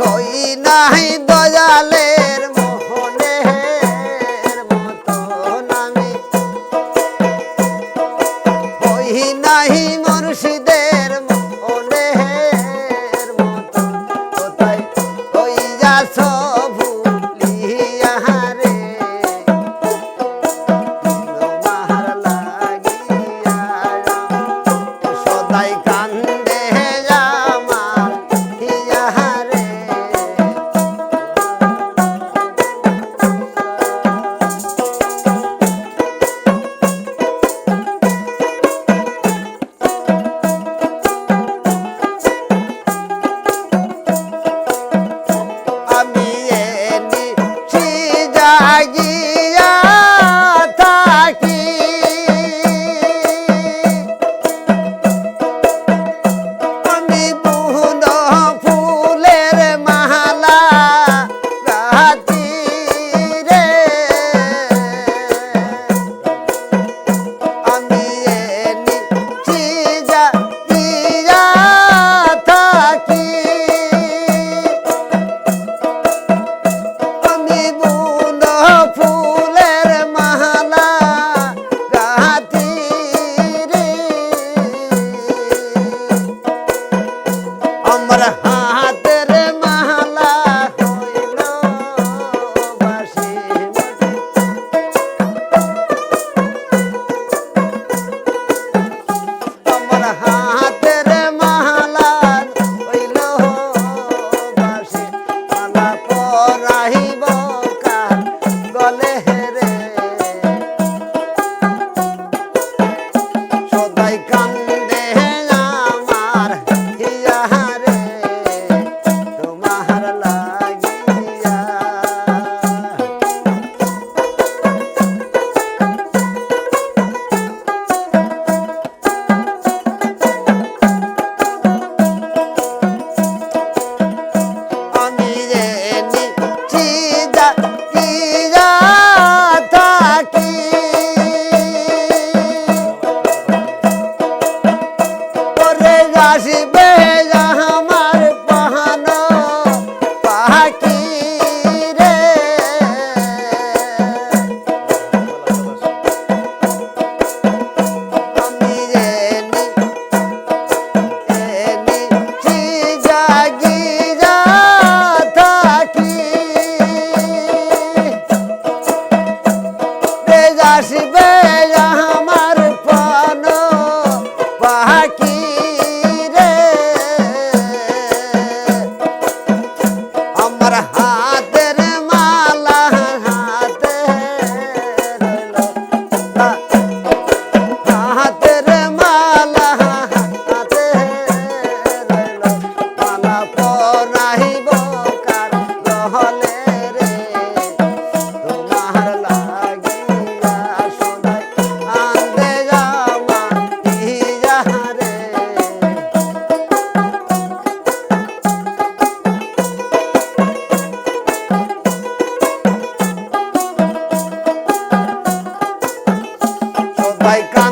হই নাই দয়ালের মোহনের মতন আমি। হই নাই মনুষীদের মোহনের মতন। কোথায় হই যাস সদাই কান আসিবে like I